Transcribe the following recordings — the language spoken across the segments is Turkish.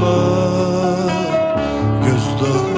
başıma gözdağı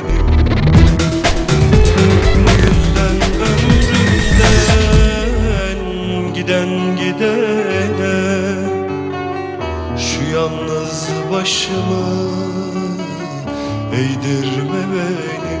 giden gidene Şu yalnız başımı eğdirme benim